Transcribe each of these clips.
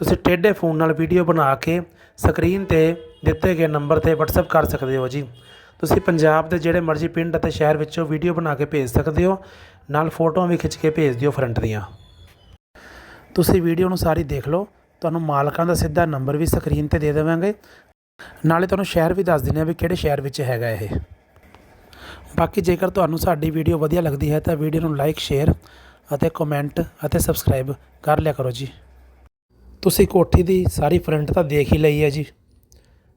ਤੁਸੀਂ ਟੇਢੇ ਫੋਨ ਨਾਲ ਵੀਡੀਓ ਬਣਾ ਕੇ ਸਕਰੀਨ ਤੇ ਦਿੱਤੇ ਗਏ ਨੰਬਰ ਤੇ ਵਟਸਐਪ ਕਰ ਸਕਦੇ ਹੋ ਜੀ। ਤੁਸੀਂ ਪੰਜਾਬ ਦੇ ਜਿਹੜੇ ਮਰਜ਼ੀ ਪਿੰਡ ਅਤੇ ਸ਼ਹਿਰ ਵਿੱਚੋਂ ਵੀਡੀਓ ਬਣਾ ਕੇ ਭੇਜ ਸਕਦੇ ਹੋ, ਨਾਲ ਫੋਟੋਆਂ ਵੀ ਖਿੱਚ ਕੇ ਭੇਜ ਦਿਓ ਫਰੰਟ ਦੀਆਂ। ਤੁਸੀਂ ਵੀਡੀਓ ਨੂੰ ਸਾਰੀ ਦੇਖ ਲਓ, ਤੁਹਾਨੂੰ ਮਾਲਕਾਂ ਦਾ ਸਿੱਧਾ ਨੰਬਰ ਵੀ ਸਕਰੀਨ ਤੇ ਦੇ ਦੇਵਾਂਗੇ। ਨਾਲੇ ਤੁਹਾਨੂੰ ਸ਼ਹਿਰ ਵੀ ਦੱਸ ਦਿੰਦੇ ਹਾਂ ਵੀ ਕਿਹੜੇ ਸ਼ਹਿਰ ਵਿੱਚ ਹੈਗਾ ਇਹ। ਬਾਕੀ ਜੇਕਰ ਤੁਹਾਨੂੰ ਸਾਡੀ ਵੀਡੀਓ ਵਧੀਆ ਲੱਗਦੀ ਹੈ ਤਾਂ ਵੀਡੀਓ ਨੂੰ ਲਾਈਕ ਸ਼ੇਅਰ ਅਤੇ ਕਮੈਂਟ ਅਤੇ ਸਬਸਕ੍ਰਾਈਬ ਕਰ ਲਿਆ ਕਰੋ ਜੀ। ਤੁਸੀਂ ਕੋਠੀ ਦੀ ਸਾਰੀ ਫਰੰਟ ਤਾਂ ਦੇਖ ਹੀ ਲਈ ਹੈ ਜੀ।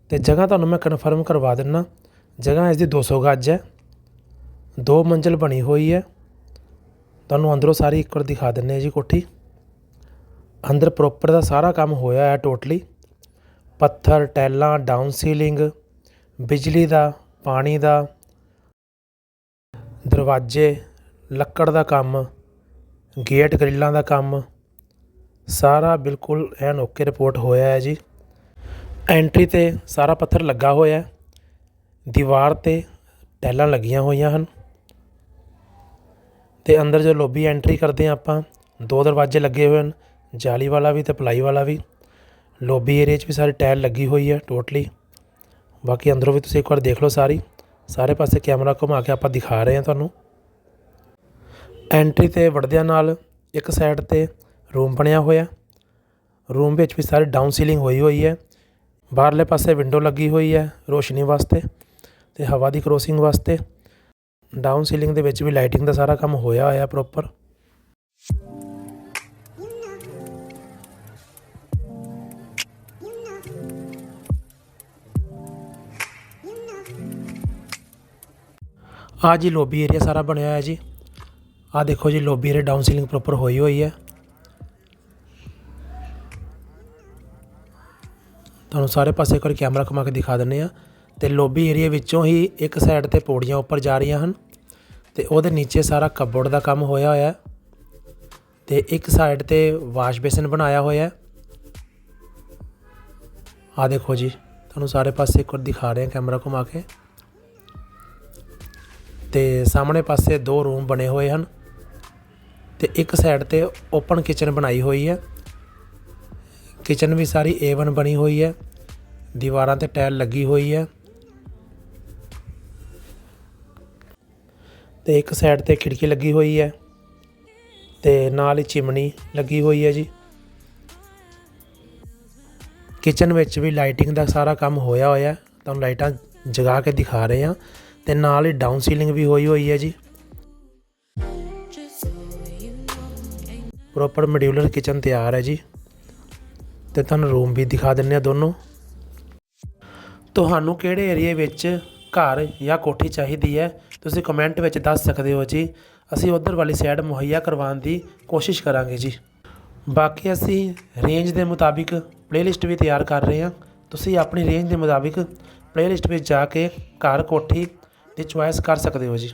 ਤੇ ਜਗ੍ਹਾ ਤੁਹਾਨੂੰ ਮੈਂ ਕਨਫਰਮ ਕਰਵਾ ਦਿੰਨਾ। ਜਗ੍ਹਾ ਇਸ ਦੀ 200 ਗੱਜ ਹੈ। ਦੋ ਮੰਜ਼ਲ ਬਣੀ ਹੋਈ ਹੈ। ਤੁਹਾਨੂੰ ਅੰਦਰੋਂ ਸਾਰੀ ਇੱਕ ਵਾਰ ਦਿਖਾ ਦਿੰਨੇ ਆ ਜੀ ਕੋਠੀ। ਅੰਦਰ ਪ੍ਰੋਪਰ ਦਾ ਸਾਰਾ ਕੰਮ ਹੋਇਆ ਹੈ ਟੋਟਲੀ ਪੱਥਰ ਟੈਲਾਂ ਡਾਊਨ ਸੀਲਿੰਗ ਬਿਜਲੀ ਦਾ, ਪਾਣੀ ਦਾ, ਦਰਵਾਜ਼ੇ, ਲੱਕੜ ਦਾ ਕੰਮ, ਗੇਟ, ਗ੍ਰਿਲਾਂ ਦਾ ਕੰਮ ਸਾਰਾ ਬਿਲਕੁਲ ਐਨ ਓਕੇ ਰਿਪੋਰਟ ਹੋਇਆ ਹੈ ਜੀ। ਐਂਟਰੀ ਤੇ ਸਾਰਾ ਪੱਥਰ ਲੱਗਾ ਹੋਇਆ ਹੈ। ਦੀਵਾਰ ਤੇ ਟੈਲਾਂ ਲੱਗੀਆਂ ਹੋਈਆਂ ਹਨ। ਤੇ ਅੰਦਰ ਜੋ ਲੋਬੀ ਐਂਟਰੀ ਕਰਦੇ ਹਾਂ ਆਪਾਂ, ਦੋ ਦਰਵਾਜ਼ੇ ਲੱਗੇ ਹੋਏ ਹਨ, ਜਾਲੀ ਵਾਲਾ ਵੀ ਤੇ ਪਲਾਈ ਵਾਲਾ ਵੀ। ਲੋਬੀ ਏਰੀਆ 'ਚ ਵੀ ਸਾਰੀ ਟਾਇਲ ਲੱਗੀ ਹੋਈ ਹੈ ਟੋਟਲੀ ਬਾਕੀ ਅੰਦਰੋਂ ਵੀ ਤੁਸੀਂ ਇੱਕ ਵਾਰ ਦੇਖ ਲਓ ਸਾਰੀ। ਸਾਰੇ ਪਾਸੇ ਕੈਮਰਾ ਘੁਮਾ ਕੇ ਆਪਾਂ ਦਿਖਾ ਰਹੇ ਹਾਂ ਤੁਹਾਨੂੰ। ਐਂਟਰੀ ਤੇ ਵੜਦਿਆਂ ਨਾਲ ਇੱਕ ਸਾਈਡ ਤੇ ਰੂਮ ਬਣਿਆ ਹੋਇਆ। ਰੂਮ ਵਿੱਚ ਵੀ ਸਾਰੀ ਡਾਊਨ ਸੀਲਿੰਗ ਹੋਈ ਹੋਈ ਹੈ। ਬਾਹਰਲੇ ਪਾਸੇ ਵਿੰਡੋ ਲੱਗੀ ਹੋਈ ਹੈ ਰੋਸ਼ਨੀ ਵਾਸਤੇ ਤੇ ਹਵਾ ਦੀ ਕ੍ਰੋਸਿੰਗ ਵਾਸਤੇ। ਡਾਊਨ ਸੀਲਿੰਗ ਦੇ ਵਿੱਚ ਵੀ ਲਾਈਟਿੰਗ ਦਾ ਸਾਰਾ ਕੰਮ ਹੋਇਆ ਹੋਇਆ ਪ੍ਰੋਪਰ ਆ ਜੀ ਲੋਬੀ ਏਰੀਆ ਸਾਰਾ ਬਣਿਆ ਹੋਇਆ ਜੀ। ਆ ਦੇਖੋ ਜੀ lobby area down ceiling proper ਹੋਈ ਹੋਈ ਹੈ। ਤੁਹਾਨੂੰ ਸਾਰੇ ਪਾਸੇ ਇੱਕ ਵਾਰ ਕੈਮਰਾ ਘੁਮਾ ਕੇ ਦਿਖਾ ਦਿੰਨੇ ਆ ਤੇ ਲੋਬੀ ਏਰੀਆ ਵਿੱਚੋਂ ਹੀ ਇੱਕ ਸਾਈਡ ਤੇ ਪੌੜੀਆਂ ਉੱਪਰ ਜਾ ਰਹੀਆਂ ਹਨ ਤੇ ਉਹਦੇ ਨੀਚੇ ਸਾਰਾ ਕਬੋਰਡ ਦਾ ਕੰਮ ਹੋਇਆ ਹੋਇਆ ਹੈ। ਤੇ ਇੱਕ ਸਾਈਡ ਤੇ ਵਾਸ਼ ਬੇਸਿਨ ਬਣਾਇਆ ਹੋਇਆ ਹੈ। ਆ ਦੇਖੋ ਜੀ, ਤੁਹਾਨੂੰ ਸਾਰੇ ਪਾਸੇ ਇੱਕ ਵਾਰ ਦਿਖਾ ਰਹੇ ਹਾਂ ਕੈਮਰਾ ਘੁਮਾ ਕੇ। ਤੇ ਸਾਹਮਣੇ ਪਾਸੇ ਦੋ ਰੂਮ ਬਣੇ ਹੋਏ ਹਨ। ਤੇ ਇੱਕ ਸਾਈਡ ਤੇ ਓਪਨ ਕਿਚਨ ਬਣਾਈ ਹੋਈ ਹੈ। ਕਿਚਨ ਵੀ ਸਾਰੀ A1 ਬਣੀ ਹੋਈ ਹੈ। ਦੀਵਾਰਾਂ ਤੇ ਟਾਇਲ ਲੱਗੀ ਹੋਈ ਹੈ। ਤੇ ਇੱਕ ਸਾਈਡ ਤੇ ਖਿੜਕੀ ਲੱਗੀ ਹੋਈ ਹੈ। ਤੇ ਨਾਲ ਹੀ ਚਿਮਨੀ ਲੱਗੀ ਹੋਈ ਹੈ ਜੀ। ਕਿਚਨ ਵਿੱਚ ਵੀ ਲਾਈਟਿੰਗ ਦਾ ਸਾਰਾ ਕੰਮ ਹੋਇਆ ਹੋਇਆ ਤੁਹਾਨੂੰ ਲਾਈਟਾਂ ਜਗਾ ਕੇ ਦਿਖਾ ਰਹੇ ਹਾਂ। ਤੇ ਨਾਲ ਹੀ ਡਾਊਨ ਸੀਲਿੰਗ ਵੀ ਹੋਈ ਹੋਈ ਹੈ ਜੀ। ਪ੍ਰੋਪਰ ਮੋਡਿਊਲਰ ਕਿਚਨ ਤਿਆਰ ਹੈ ਜੀ। ਤੇ ਤੁਹਾਨੂੰ ਰੂਮ ਵੀ ਦਿਖਾ ਦਿੰਨੇ ਆ ਦੋਨੋਂ। ਤੁਹਾਨੂੰ ਕਿਹੜੇ ਏਰੀਏ ਵਿੱਚ ਘਰ ਜਾਂ ਕੋਠੀ ਚਾਹੀਦੀ ਹੈ, ਤੁਸੀਂ ਕਮੈਂਟ ਵਿੱਚ ਦੱਸ ਸਕਦੇ ਹੋ ਜੀ। ਅਸੀਂ ਉਧਰ ਵਾਲੀ ਸਾਈਡ ਮੁਹੱਈਆ ਕਰਵਾਉਣ ਦੀ ਕੋਸ਼ਿਸ਼ ਕਰਾਂਗੇ ਜੀ। ਬਾਕੀ ਅਸੀਂ ਰੇਂਜ ਦੇ ਮੁਤਾਬਿਕ ਪਲੇਲਿਸਟ ਵੀ ਤਿਆਰ ਕਰ ਰਹੇ ਹਾਂ। ਤੁਸੀਂ ਆਪਣੀ ਰੇਂਜ ਦੇ ਮੁਤਾਬਿਕ ਪਲੇਲਿਸਟ ਵਿੱਚ ਜਾ ਕੇ ਘਰ ਕੋਠੀ ਦੀ ਚੁਆਇਸ ਕਰ ਸਕਦੇ ਹੋ ਜੀ।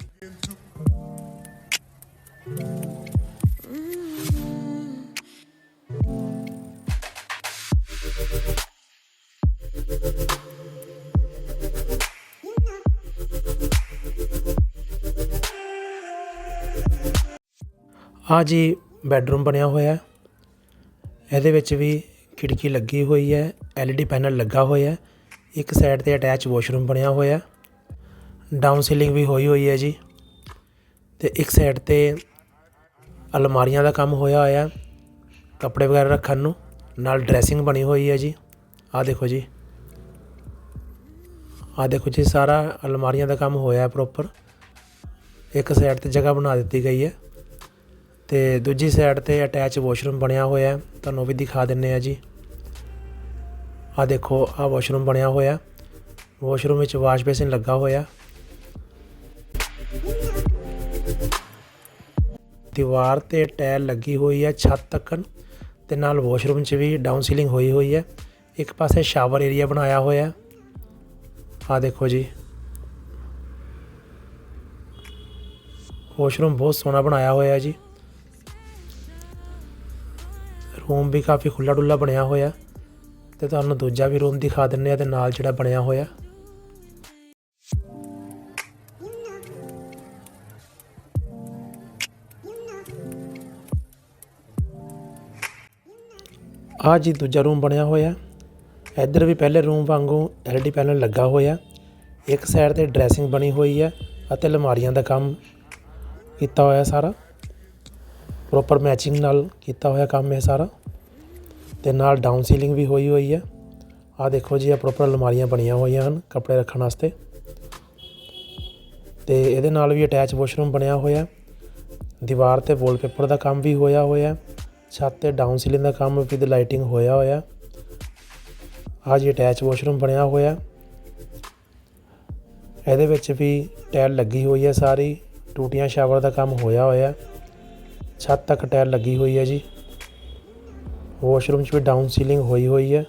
ਆ ਜੀ ਬੈੱਡਰੂਮ ਬਣਿਆ ਹੋਇਆ ਹੈ। ਇਹਦੇ ਵਿੱਚ ਵੀ ਖਿੜਕੀ ਲੱਗੀ ਹੋਈ ਹੈ, LED ਪੈਨਲ ਲੱਗਾ ਹੋਇਆ ਹੈ। ਇੱਕ ਸਾਈਡ ਤੇ ਅਟੈਚ ਵਾਸ਼ਰੂਮ ਬਣਿਆ ਹੋਇਆ ਹੈ। ਡਾਊਨ ਸੀਲਿੰਗ ਵੀ ਹੋਈ ਹੋਈ ਹੈ ਜੀ। ਤੇ ਇੱਕ ਸਾਈਡ ਤੇ ਅਲਮਾਰੀਆਂ ਦਾ ਕੰਮ ਹੋਇਆ ਹੋਇਆ ਹੈ, ਕੱਪੜੇ ਵਗੈਰਾ ਰੱਖਣ ਨੂੰ। ਨਾਲ ਡਰੈਸਿੰਗ ਬਣੀ ਹੋਈ ਹੈ ਜੀ। ਆਹ ਦੇਖੋ ਜੀ। ਆਹ ਦੇਖੋ ਜੀ, ਸਾਰਾ ਅਲਮਾਰੀਆਂ ਦਾ ਕੰਮ ਹੋਇਆ ਹੈ ਪ੍ਰੋਪਰ ਇੱਕ ਸਾਈਡ ਤੇ ਜਗ੍ਹਾ ਬਣਾ ਦਿੱਤੀ ਗਈ ਹੈ। ਤੇ ਦੂਜੀ ਸਾਈਡ ਤੇ ਅਟੈਚ ਵਾਸ਼ਰੂਮ ਬਣਿਆ ਹੋਇਆ ਤੁਹਾਨੂੰ ਉਹ ਵੀ ਦਿਖਾ ਦਿੰਨੇ ਆ ਜੀ। ਆ ਦੇਖੋ ਆ ਵਾਸ਼ਰੂਮ ਬਣਿਆ ਹੋਇਆ। ਵਾਸ਼ਰੂਮ ਵਿੱਚ ਵਾਸ਼ ਬੇਸਿਨ ਲੱਗਾ ਹੋਇਆ। ਦੀਵਾਰ ਤੇ ਟਾਇਲ ਲੱਗੀ ਹੋਈ ਹੈ ਛੱਤ ਤੱਕਨ ਤੇ ਨਾਲ ਵਾਸ਼ਰੂਮ 'ਚ ਵੀ ਡਾਊਨ ਸੀਲਿੰਗ ਹੋਈ ਹੋਈ ਹੈ। ਇੱਕ ਪਾਸੇ ਸ਼ਾਵਰ ਏਰੀਆ ਬਣਾਇਆ ਹੋਇਆ। ਆ ਦੇਖੋ ਜੀ। ਵਾਸ਼ਰੂਮ ਬਹੁਤ ਸੋਹਣਾ ਬਣਾਇਆ ਹੋਇਆ ਜੀ। ਰੂਮ ਵੀ ਕਾਫੀ ਖੁੱਲਾ ਡੁੱਲਾ ਬਣਿਆ ਹੋਇਆ ਤੇ ਤੁਹਾਨੂੰ ਦੂਜਾ ਵੀ ਰੂਮ ਦਿਖਾ ਦਿੰਨੇ ਆ ਤੇ ਨਾਲ ਜਿਹੜਾ ਬਣਿਆ ਹੋਇਆ ਆ ਜੀ ਦੂਜਾ ਰੂਮ ਬਣਿਆ ਹੋਇਆ ਇੱਧਰ ਵੀ ਪਹਿਲੇ ਰੂਮ ਵਾਂਗੂ ਐਲਡੀ ਪੈਨਲ ਲੱਗਾ ਹੋਇਆ ਇੱਕ ਸਾਈਡ ਤੇ ਡਰੈਸਿੰਗ ਬਣੀ ਹੋਈ ਹੈ ਅਤੇ ਅਲਮਾਰੀਆਂ ਦਾ ਕੰਮ ਕੀਤਾ ਹੋਇਆ ਸਾਰਾ। ਪ੍ਰੋਪਰ ਮੈਚਿੰਗ ਨਾਲ ਕੀਤਾ ਹੋਇਆ ਕੰਮ ਇਹ ਸਾਰਾ। ਤੇ ਨਾਲ ਡਾਊਨ ਸੀਲਿੰਗ ਵੀ ਹੋਈ ਹੋਈ ਹੈ ਆ ਦੇਖੋ ਜੀ ਆ ਪ੍ਰੋਪਰ ਅਲਮਾਰੀਆਂ ਬਣੀਆਂ ਹੋਈਆਂ ਹਨ ਕੱਪੜੇ ਰੱਖਣ ਵਾਸਤੇ। ਤੇ ਇਹਦੇ ਨਾਲ ਵੀ ਅਟੈਚ ਵਾਸ਼ਰੂਮ ਬਣਿਆ ਹੋਇਆ। ਦੀਵਾਰ ਤੇ ਵਾਲਪੇਪਰ ਦਾ ਕੰਮ ਵੀ ਹੋਇਆ ਹੋਇਆ। ਛੱਤ ਤੇ ਡਾਊਨ ਸੀਲਿੰਗ ਦਾ ਕੰਮ ਵਿਦ ਲਾਈਟਿੰਗ ਹੋਇਆ ਹੋਇਆ। ਆ ਜੀ ਅਟੈਚ ਵਾਸ਼ਰੂਮ ਬਣਿਆ ਹੋਇਆ। ਇਹਦੇ ਵਿੱਚ ਵੀ ਟਾਇਲ ਲੱਗੀ ਹੋਈ ਹੈ ਸਾਰੀ। ਟੂਟੀਆਂ ਸ਼ਾਵਰ ਦਾ ਕੰਮ ਹੋਇਆ ਹੋਇਆ। ਛੱਤ ਤੱਕ ਟਾਇਲ ਲੱਗੀ ਹੋਈ ਹੈ ਜੀ। ਵਾਸ਼ਰੂਮ 'ਚ ਵੀ ਡਾਊਨ ਸੀਲਿੰਗ ਹੋਈ ਹੋਈ ਹੈ।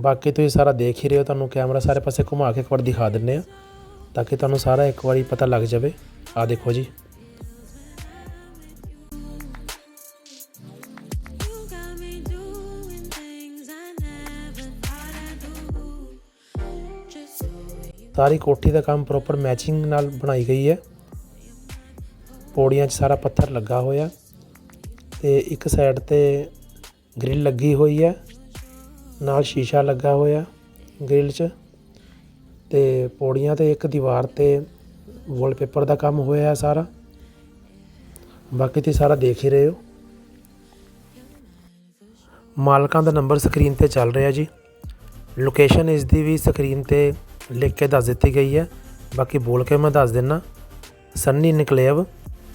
ਬਾਕੀ ਤੁਸੀਂ ਸਾਰਾ ਦੇਖ ਹੀ ਰਹੇ ਹੋ, ਤੁਹਾਨੂੰ ਕੈਮਰਾ ਸਾਰੇ ਪਾਸੇ ਘੁਮਾ ਕੇ ਇੱਕ ਵਾਰ ਦਿਖਾ ਦਿੰਨੇ ਆ ਤਾਂ ਕਿ ਤੁਹਾਨੂੰ ਸਾਰਾ ਇੱਕ ਵਾਰੀ ਪਤਾ ਲੱਗ ਜਾਵੇ। ਆ ਦੇਖੋ ਜੀ। ਸਾਰੀ ਕੋਠੀ ਦਾ ਕੰਮ ਪ੍ਰੋਪਰ ਮੈਚਿੰਗ ਨਾਲ ਬਣਾਈ ਗਈ ਹੈ। ਪੌੜੀਆਂ 'ਚ ਸਾਰਾ ਪੱਥਰ ਲੱਗਾ ਹੋਇਆ ਤੇ ਇੱਕ ਸਾਈਡ ਤੇ ਗ੍ਰਿਲ ਲੱਗੀ ਹੋਈ ਹੈ। ਨਾਲ ਸ਼ੀਸ਼ਾ ਲੱਗਾ ਹੋਇਆ ਗ੍ਰਿਲ 'ਚ। ਤੇ ਪੌੜੀਆਂ ਤੇ ਇੱਕ ਦੀਵਾਰ ਤੇ ਵਾਲਪੇਪਰ ਦਾ ਕੰਮ ਹੋਇਆ ਹੈ ਸਾਰਾ। ਬਾਕੀ ਤੁਸੀਂ ਸਾਰਾ ਦੇਖ ਹੀ ਰਹੇ ਹੋ। ਮਾਲਕਾਂ ਦਾ ਨੰਬਰ ਸਕਰੀਨ ਤੇ ਚੱਲ ਰਿਹਾ ਜੀ। ਲੋਕੇਸ਼ਨ ਇਸ ਦੀ ਵੀ ਸਕਰੀਨ ਤੇ ਲਿਖ ਕੇ ਦੱਸ ਦਿੱਤੀ ਗਈ ਹੈ। ਬਾਕੀ ਬੋਲ ਕੇ ਮੈਂ ਦੱਸ ਦਿੰਨਾ। ਸੰਨੀ ਨਿਕਲੇਵ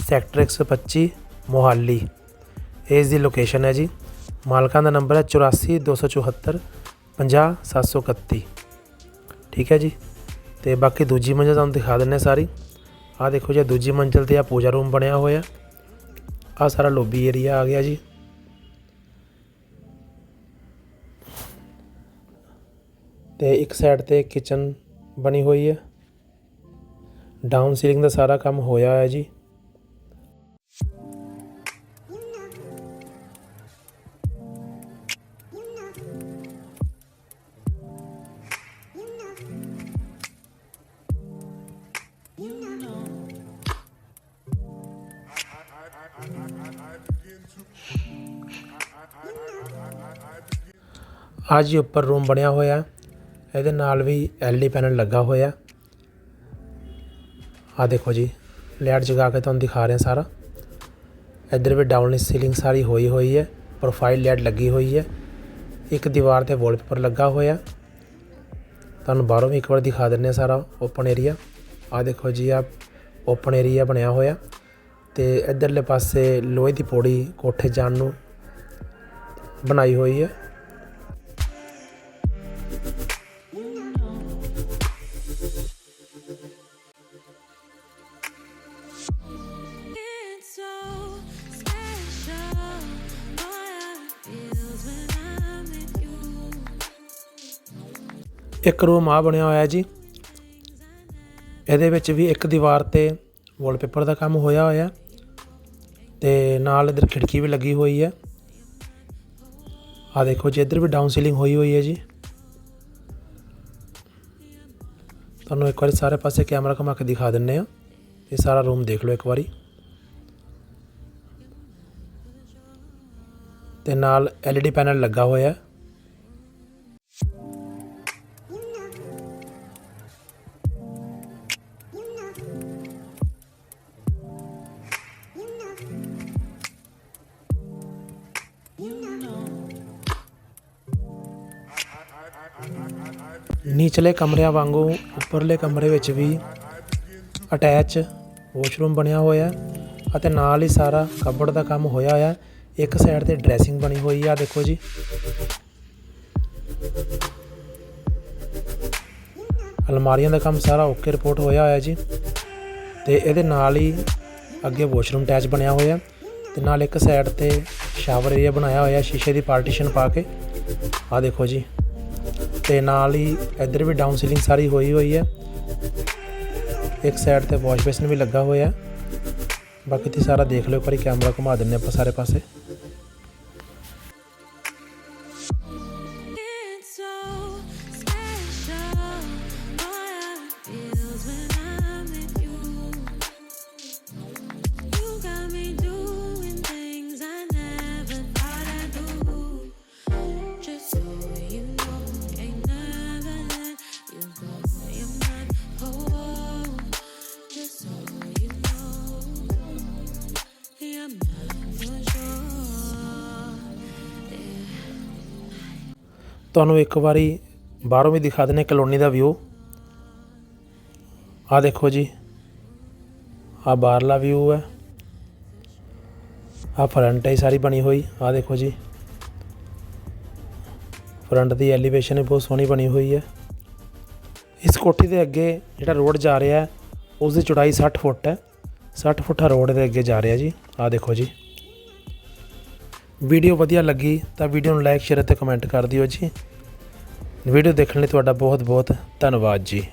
ਸੈਕਟਰ 125 ਮੋਹਾਲੀ ਇਸ ਦੀ ਲੋਕੇਸ਼ਨ ਹੈ ਜੀ। ਮਾਲਕਾਂ ਦਾ ਨੰਬਰ ਹੈ 84 50731 ਠੀਕ ਹੈ ਜੀ? ਤੇ ਬਾਕੀ ਦੂਜੀ ਮੰਜ਼ਿਲ ਤੁਹਾਨੂੰ ਦਿਖਾ ਦਿੰਨੇ ਸਾਰੀ। ਆਹ ਦੇਖੋ ਜੀ, ਦੂਜੀ ਮੰਜ਼ਿਲ ਤੇ ਆ ਪੂਜਾ ਰੂਮ ਬਣਿਆ ਹੋਇਆ। ਆ ਸਾਰਾ ਲੋਬੀ ਏਰੀਆ ਆ ਗਿਆ ਜੀ। ਤੇ ਇੱਕ ਸਾਈਡ ਤੇ ਕਿਚਨ ਬਣੀ ਹੋਈ ਹੈ। ਡਾਊਨ ਸੀਲਿੰਗ ਦਾ ਸਾਰਾ ਕੰਮ ਹੋਇਆ ਹੈ ਜੀ। ਆ ਜੀ ਉੱਪਰ ਰੂਮ ਬਣਿਆ ਹੋਇਆ ਇਹਦੇ ਨਾਲ ਵੀ ਐਲਡੀ ਪੈਨਲ ਲੱਗਾ ਹੋਇਆ ਆ ਦੇਖੋ ਜੀ ਲਾਈਟ ਜਗਾ ਕੇ ਤੁਹਾਨੂੰ ਦਿਖਾ ਰਹੇ ਹਾਂ ਸਾਰਾ। ਇੱਧਰ ਵੀ ਡਾਊਨਲੀ ਸੀਲਿੰਗ ਸਾਰੀ ਹੋਈ ਹੋਈ ਹੈ। ਪ੍ਰੋਫਾਈਲ ਲਾਈਟ ਲੱਗੀ ਹੋਈ ਹੈ। ਇੱਕ ਦੀਵਾਰ ਤੇ ਵਾਲਪੇਪਰ ਲੱਗਾ ਹੋਇਆ ਤੁਹਾਨੂੰ ਬਾਹਰੋਂ ਵੀ ਇੱਕ ਵਾਰ ਦਿਖਾ ਦਿੰਨੇ ਹਾਂ ਸਾਰਾ ਓਪਨ ਏਰੀਆ ਆ ਦੇਖੋ ਜੀ ਆ ਓਪਨ ਏਰੀਆ ਬਣਿਆ ਹੋਇਆ ਤੇ ਇੱਧਰਲੇ ਪਾਸੇ ਲੋਹੇ ਦੀ ਪੌੜੀ ਕੋਠੇ ਜਾਣ ਨੂੰ ਬਣਾਈ ਹੋਈ ਹੈ। ਇੱਕ ਰੂਮ ਆ ਬਣਿਆ ਹੋਇਆ ਜੀ। ਇਹਦੇ ਵਿੱਚ ਵੀ ਇੱਕ ਦੀਵਾਰ ਤੇ ਵਾਲਪੇਪਰ ਦਾ ਕੰਮ ਹੋਇਆ ਹੋਇਆ। ਤੇ ਨਾਲ ਇਧਰ ਖਿੜਕੀ ਵੀ ਲੱਗੀ ਹੋਈ ਹੈ। ਆ ਦੇਖੋ ਜੀ, ਇੱਧਰ ਵੀ ਡਾਊਨ ਸੀਲਿੰਗ ਹੋਈ ਹੋਈ ਹੈ ਜੀ। ਤੁਹਾਨੂੰ ਇੱਕ ਵਾਰੀ ਸਾਰੇ ਪਾਸੇ ਕੈਮਰਾ ਘੁਮਾ ਕੇ ਦਿਖਾ ਦਿੰਨੇ ਆ। ਇਹ ਸਾਰਾ ਰੂਮ ਦੇਖ ਲਓ ਇੱਕ ਵਾਰੀ। ਤੇ ਨਾਲ LED ਪੈਨਲ ਲੱਗਾ ਹੋਇਆ। ਹੈ ਨੀਚਲੇ ਕਮਰਿਆਂ ਵਾਂਗੂ ਉੱਪਰਲੇ ਕਮਰੇ ਵਿੱਚ ਵੀ ਅਟੈਚ ਵਾਸ਼ਰੂਮ ਬਣਿਆ ਹੋਇਆ ਹੈ ਅਤੇ ਨਾਲ ਹੀ ਸਾਰਾ ਕਬੜ ਦਾ ਕੰਮ ਹੋਇਆ ਹੋਇਆ ਇੱਕ ਸਾਈਡ ਤੇ ਡਰੈਸਿੰਗ ਬਣੀ ਹੋਈ ਆ, ਦੇਖੋ ਜੀ। ਅਲਮਾਰੀਆਂ ਦਾ ਕੰਮ ਸਾਰਾ ਓਕੇ ਰਿਪੋਰਟ ਹੋਇਆ ਹੋਇਆ ਜੀ। ਤੇ ਇਹਦੇ ਨਾਲ ਹੀ ਅੱਗੇ ਵਾਸ਼ਰੂਮ ਅਟੈਚ ਬਣਿਆ ਹੋਇਆ ਤੇ ਨਾਲ ਇੱਕ ਸਾਈਡ ਤੇ ਸ਼ਾਵਰ ਏਰੀਆ ਬਣਾਇਆ ਹੋਇਆ ਸ਼ੀਸ਼ੇ ਦੀ ਪਾਰਟੀਸ਼ਨ ਪਾ ਕੇ। ਆ ਦੇਖੋ ਜੀ। ਤੇ ਨਾਲ ਹੀ ਇੱਧਰ ਵੀ ਡਾਊਨ ਸੀਲਿੰਗ ਸਾਰੀ ਹੋਈ ਹੋਈ ਹੈ। ਇੱਕ ਸਾਈਡ ਤੇ ਵਾਸ਼ ਬੇਸਿਨ ਵੀ ਲੱਗਾ ਹੋਇਆ ਬਾਕੀ ਤੁਸੀਂ ਸਾਰਾ ਦੇਖ ਲਿਓ ਪਰ ਕੈਮਰਾ ਘੁਮਾ ਦਿੰਨੇ ਆਪਾਂ ਸਾਰੇ ਪਾਸੇ। ਤੁਹਾਨੂੰ ਇੱਕ ਵਾਰੀ ਬਾਹਰੋਂ ਵੀ ਦਿਖਾ ਦਿੰਨੇ ਕਲੋਨੀ ਦਾ ਵਿਊ ਆ ਦੇਖੋ ਜੀ ਆ ਬਾਹਰਲਾ ਵਿਊ ਹੈ। ਆ ਫਰੰਟ ਹੈ ਸਾਰੀ ਬਣੀ ਹੋਈ ਆ ਦੇਖੋ ਜੀ। ਫਰੰਟ ਦੀ ਐਲੀਵੇਸ਼ਨ ਵੀ ਬਹੁਤ ਸੋਹਣੀ ਬਣੀ ਹੋਈ ਹੈ। ਇਸ ਕੋਠੀ ਦੇ ਅੱਗੇ ਜਿਹੜਾ ਰੋਡ ਜਾ ਰਿਹਾ ਹੈ ਉਸ ਦੀ ਚੌੜਾਈ 60 ਫੁੱਟ ਹੈ। 60 ਫੁੱਟਾ ਰੋਡ ਦੇ ਅੱਗੇ ਜਾ ਰਿਹਾ ਜੀ ਆ ਦੇਖੋ ਜੀ। ਵੀਡੀਓ ਵਧੀਆ ਲੱਗੀ ਤਾਂ ਵੀਡੀਓ ਨੂੰ ਲਾਈਕ, ਸ਼ੇਅਰ ਅਤੇ ਕਮੈਂਟ ਕਰ ਦਿਓ ਜੀ। ਵੀਡੀਓ ਦੇਖਣ ਲਈ ਤੁਹਾਡਾ ਬਹੁਤ ਬਹੁਤ ਧੰਨਵਾਦ ਜੀ।